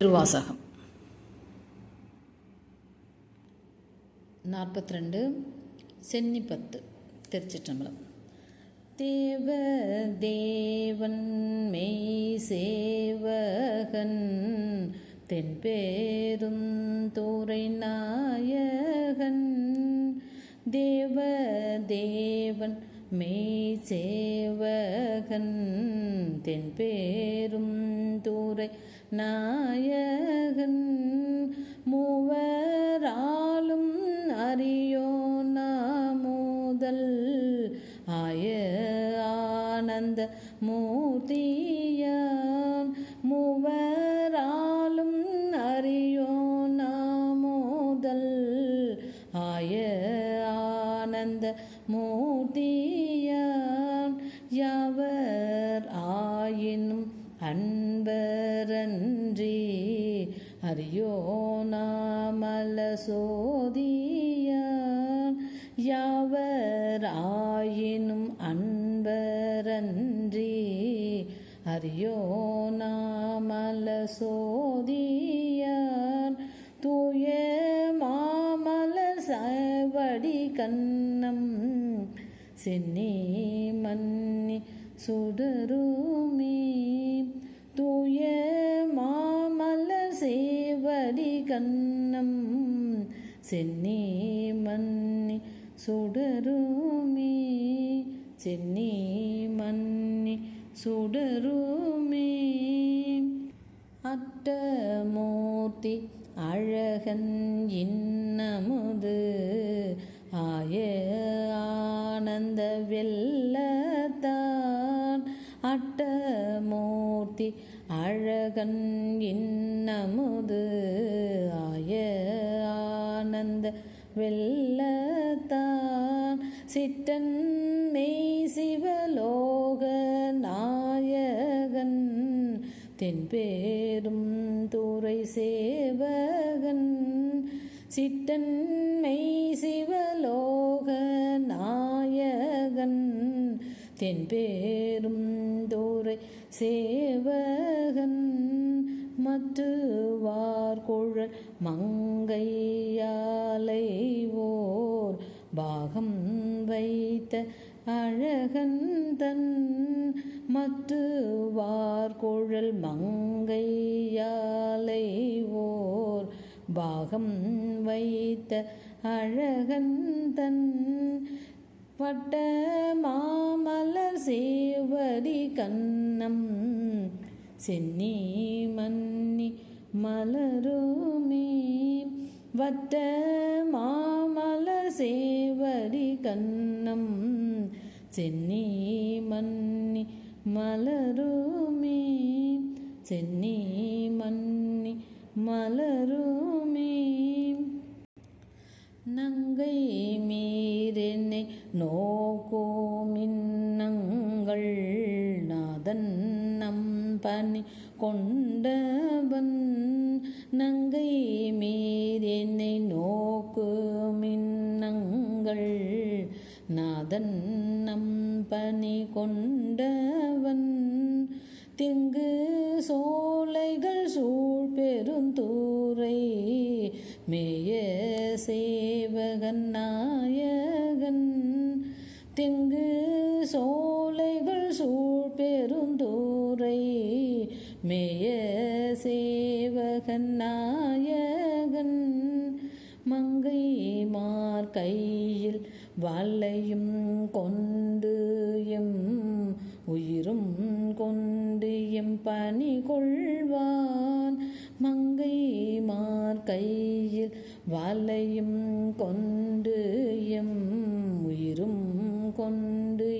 திருவாசகம். நாற்பத்தி ரெண்டு சென்னிப்பத்து திருச்சிற்றம்பலம். தேவ தேவன் மெய் சேவகன் தென்பேரும் தூரை நாயகன். தேவ தேவன் மெய் சேவகன் தென்பேரும் தூரை நாயகன் மூவராலும் அறியோ நாமுதல். ஆய ஆனந்த மூர்த்தியான் மூவராலும் அறியோ நாமுதல். ஆய ஆனந்த மூர்த்தியான் யாவர் ஆயினும் அன் அன்பரன்றி அறியோ நாமல சோதியான். யாவர் ஆயினும் அன்பரன்றி அறியோ நாமல சோதியான். தூய மாமல சவடி கண்ணம் சென்னி மன்னி சுடரும் சென்னி மன்னி சுடருமே சென்னி மன்னி சுடருமே. அட்டமூர்த்தி அழகன் இன்னமுது ஆய ஆனந்த வெள்ளத்தான். அட்டமூர்த்தி அழகன் இன்னமுது ஆய ஆனந்த வெள்ளத்தான். சிட்டன் மெய் சிவலோக நாயகன். தென்பேரும் துறை சேவகன். சிட்டன் மெய் சிவலோக நாயகன். தென்பேரும் துறை சேவகன். மற்றுவார் குழல் மங்கையாலை ஓர் பாகம் வைத்த அழகன் தன் மற்றுவார் குழல் மங்கையாலை ஓர் பாகம் வைத்த அழகன் தன் வட்ட மாமலர் சேவடி கண்ணம் சென்னி மன்னி மலருமே. வட்ட மாமல சேவடி கண்ணம். சென்னி மன்னி மலருமே. சென்னி மன்னி மலருமே. நங்கை மீரென்னை நோக்கோ மின்னங்கள் பணி கொண்டவன் நங்கை மீரென்னை நோக்கு மின்னங்கள். நாதன் நம் பணி கொண்டவன் திங்கு சோலைகள் சூழ் பெருந்தூரை. மேய சேவகன் நாயகன் திங்கு சோலைகள் சூழ் பெருந்தூரை மேய சேவகன் நாயகன் மங்கைமார் கையில் வாழையும் கொண்டு எம் உயிரும் கொண்டு எம் பணி கொள்வான். மங்கைமார் கையில் வாழையும் கொண்டு எம் உயிரும் கொண்டு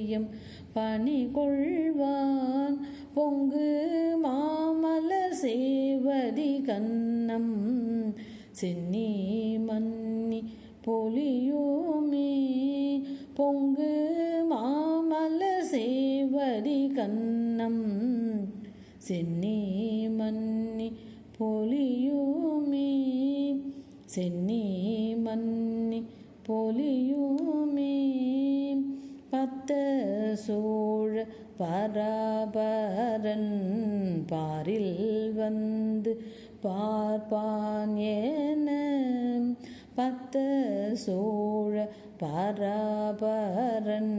எம் பணி கொள்வான். பொங்கு மாமலர் சேவடி கண்ணம் சென்னி மன்னி பொலியோமே. பொங்கு மாமலர் சேவடி கண்ணம் சென்னி மன்னி பொலியோமே. சென்னி மன்னி பொலியோமே. சோழ பராபரன் பாரில் வந்து பார்ப்பான் என பத்த சோழ பராபரன்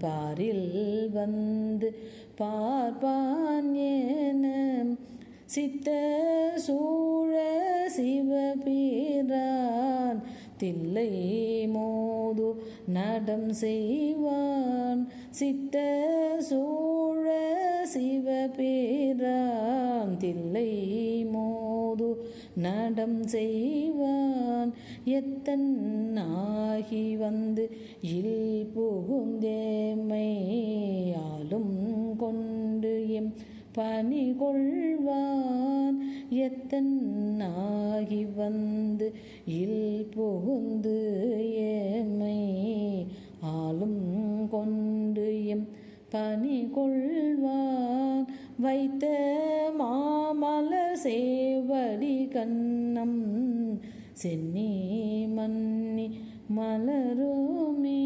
பாரில் வந்து பார்ப்பான் என சித்த சூழ சிவபீரா தில்லை மோது நடம் செய்வான். சித்த சோழ சிவபேரான் தில்லை மோது நடம் செய்வான். எத்தன் ஆகி வந்து இல் புகுந்தேமை ஆளும் கொண்டு எம் பணி கொள்வான் எத்தன் ஆகி வந்து இல் புகுந்து ஏமை ஆளும் கொண்டு எம் பணி கொள்வான் வைத்த மாமலர் சேவடி கண்ணம் சென்னி மன்னி மலருமே.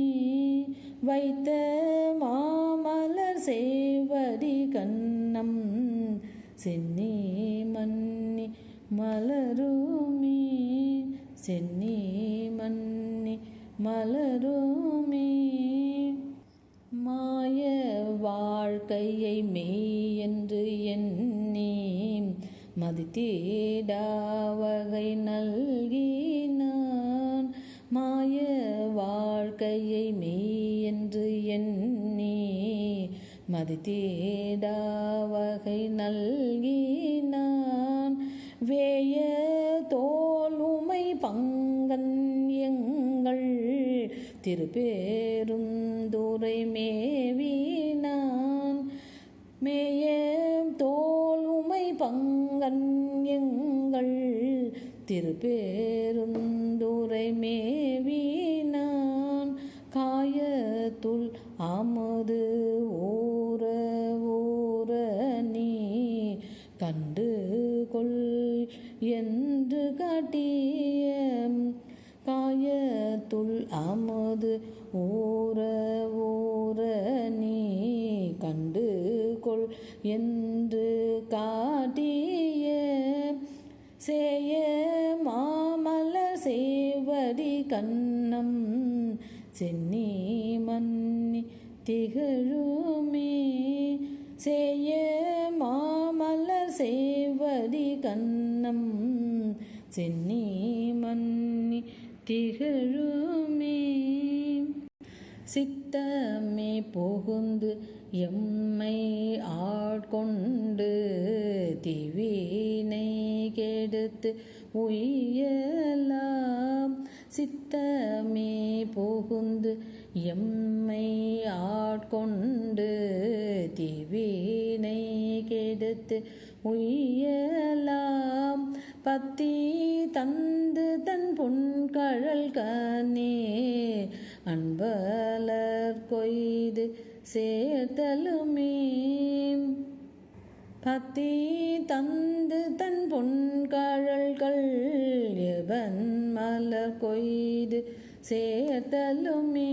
வைத்த மாமலர் சேவடி கண்ணம் சென்னி மன்னி மலருமே சென்னி மன்னி மலருமே. மாய வாழ்க்கையை மெய் என்று எண்ணி மதித்தீடாவகை நல்கினான். மாய வாழ்க்கையை மெய் என்று எண்ணி மதித்தீடாவகை நல்கினான் வேய தோலுமை பங்கன் எங்கள். திருப்பேருந்துரை மேவினான் மேய தோலுமை பங்கன் எங்கள். திருப்பேருந்துரை மேவினான் காயத்துள் அமுது என்று காட்டிய காயத்துள் அமது ஊற ஊற நீ கண்டு கொள் என்று காட்டிய சேய மாமலர் சேவடி கண்ணம் சென்னி மன்னி திகழுமே. சேய மா சேவடி கண்ணம் சென்னி மன்னி திகழுமே. சித்தமே புகுந்து எம்மை ஆட்கொண்டு திவினை கெடுத்து உயலாம் சித்தமே புகுந்து எம்மை ஆட்கொண்டு திவினை கெடுத்து உயலாம் பத்தி தந்து தன் புன்கழல் கண்ணே அன்பலர் கொய்து சேர்த்தலுமே. பத்தி தந்து தன் பொன்கழல்கள் எவன் மலர் கொய்து சேர்த்தலுமே.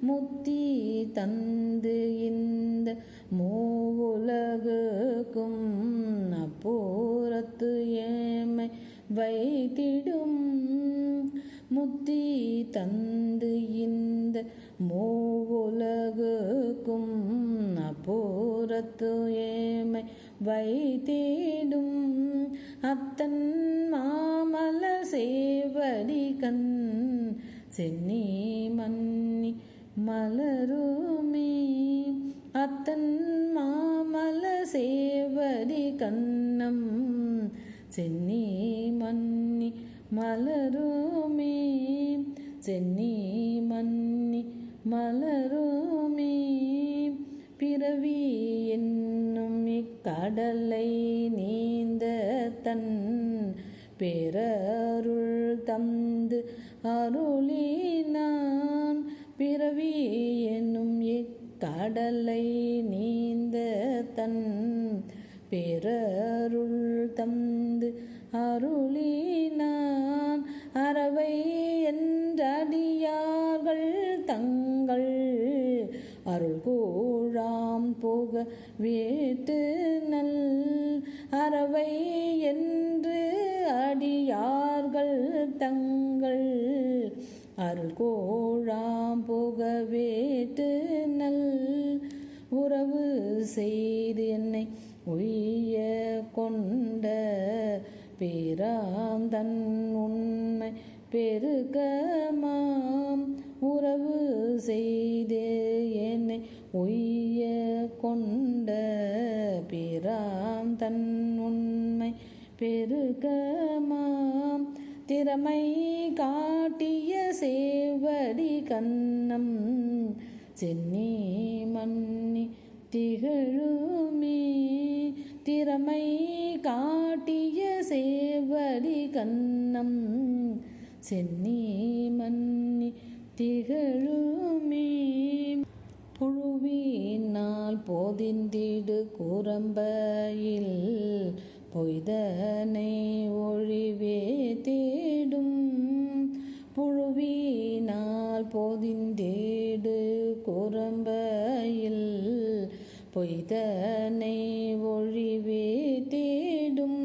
முத்தி தந்து இந்த மூவுலகுக்கும் அப்போரத்து ஏமை வைத்திடும். முத்தி தந்து இந்த மூவுலகுக்கும் அப்போரத்து ஏமை வைத்திடும். அத்தன் மாமல சேவடி கண் சென்னி மன்னி மலருமே. அத்தன் மாமல சேவடி கண்ணம் சென்னி மன்னி மலருமே சென்னி மன்னி மலருமே. பிறவி என்னும் இக்கடலை நீந்த தன் பிறருள் தந்து அருளினான். பிறவி என்னும் இக் கடலை நீந்த தன் பிறருள் தந்து அருளினான். அறவை என்றடியார்கள் தங்கள் அருள் கூழாம் போக வீட்டு நல். அறவை என்று அடியார்கள் தங்கள் அருள் கோழாம் புக நல் உறவு செய்து என்னை உய்ய கொண்ட பேராந்தன் உண்மை பெருகமாம் உறவு செய்து என்னை உய்ய கொண்ட பேராம் தன் உண்மை பெருகமாம் திறமை காட்டிய சேவடி கண்ணம். சென்னி மன்னி திகழுமே. திறமை காட்டிய சேவடி கண்ணம். சென்னி மன்னி திகழுமே. புழுவினால் போதிந்திடு குரம்பையில். பொய்தனை ஒழிவே தேடும். புழுவினால் போதிந்தேடு குரம்பையில் பொய்தனை ஒழிவே தேடும்.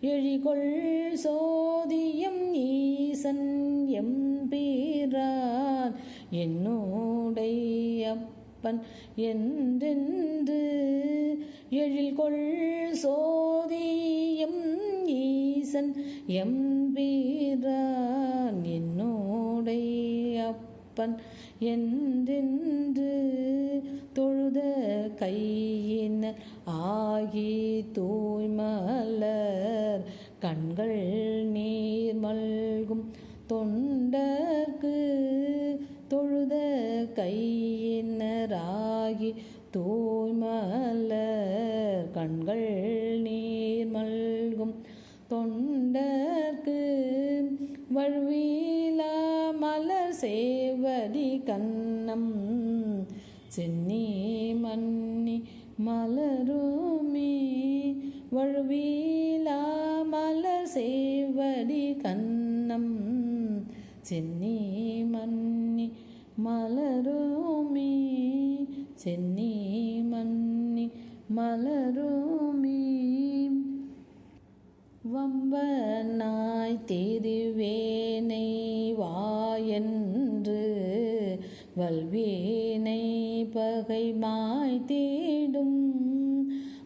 எழிகொள் சோதியம் ஈசன் எம்பீரான் என்னோடைய அப்பன் என்றென்று எழில் கொள் சோதியம் ஈசன் எம்பீரான் என்னோடை அப்பன் என்றென்று தொழுத கையினர் ஆகி தூய்மலர் கண்கள் நீர் மல்கும் தொண்டர்க்கு தொழுத கையினராகி தூய்மலர் கண்கள் நீர் மல்கும். தொண்டர்க்கு வழுவிலா மலர் சேவடி கண்ணம். சென்னி மன்னி மலருமே வழுவீலா மலர் சேவடி கண்ணம். சென்னி மன்னி மலருமே சென்னி மன்னி மலருமே. வம்பனாய் திருவேனை வாயன்று வல்வேனை பகைமாய் தேடும்.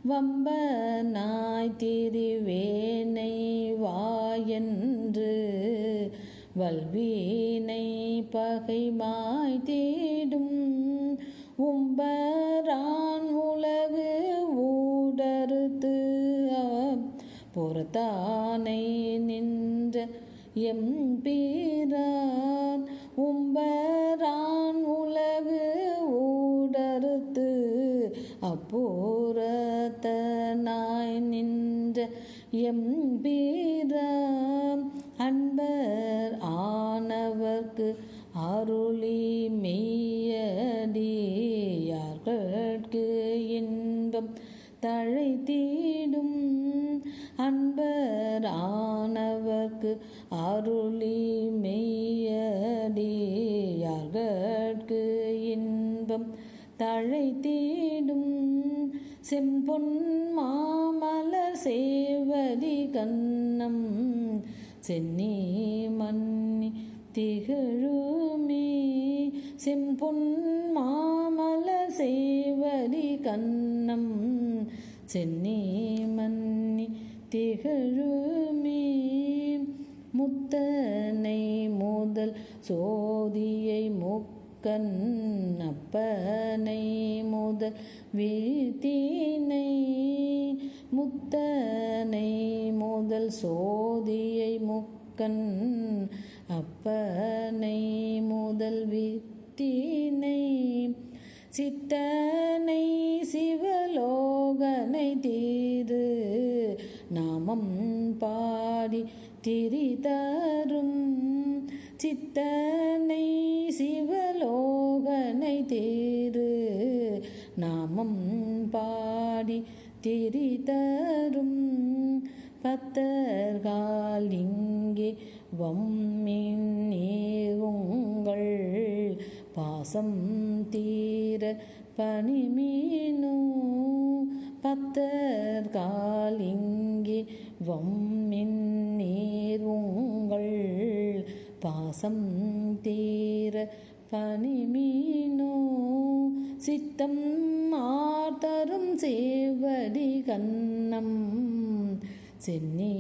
வம்பனாய் திருவேனை வாயன்று வல்வீனை பகைமாய் தேடும் உம்பரான் உலகு ஊடறுத்து பொறுத்தானை நின்ற எம் பீரான் உம்பரான் உலகு ஊடறுத்து அப்போரத்தனாய் நின்ற எம் பீரான் அன்பர் ஆனவர்க்கு அருளி மெய்யடியார்களுக்கு இன்பம் தழை தீடும் அன்பர் ஆனவர்க்கு அருளி மெய்யடியார்களுக்கு இன்பம் தழை தழைத்தீடும். செம்பொன் மாமலர் சேவதி கண்ணம் சென்னி மன்னி திகழுமே. செம்பொன் மாமல சேவரி கண்ணம். சென்னி மன்னி திகழுமே. முத்தனை முதல் சோதியை முக்கன் கண்ணப்பனை முதல் வீத்தினை முத்தனை முதல் சோதியை முக்கன் அப்பனை முதல் வித்தினை சித்தனை சிவலோகனை தீரு நாமம் பாடி திரிதரும் சித்தனை சிவலோகனை தேரு நாமம் பாடி திரிதரும் பத்தர்கால் இங்கே வம்மின்னேவுங்கள் பாசம் தீர பனிமீனோ பத்தர்கால் இங்கே வம்மின் நீர் உங்கள் பாசம் தீர பனிமீனோ சித்தம் ஆர்த்தரும் சேவடி கண்ணம் சென்னி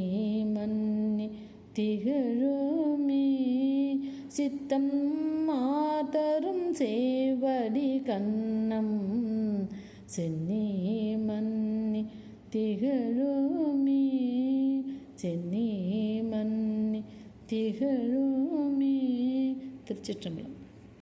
மன்னி திகழுமே. சித்தம் மாதரும் சேவடி கண்ணம் சென்னி மன்னி திகழுமே. சென்னி திகழுமே. திருச்சிற்றம்பலம்.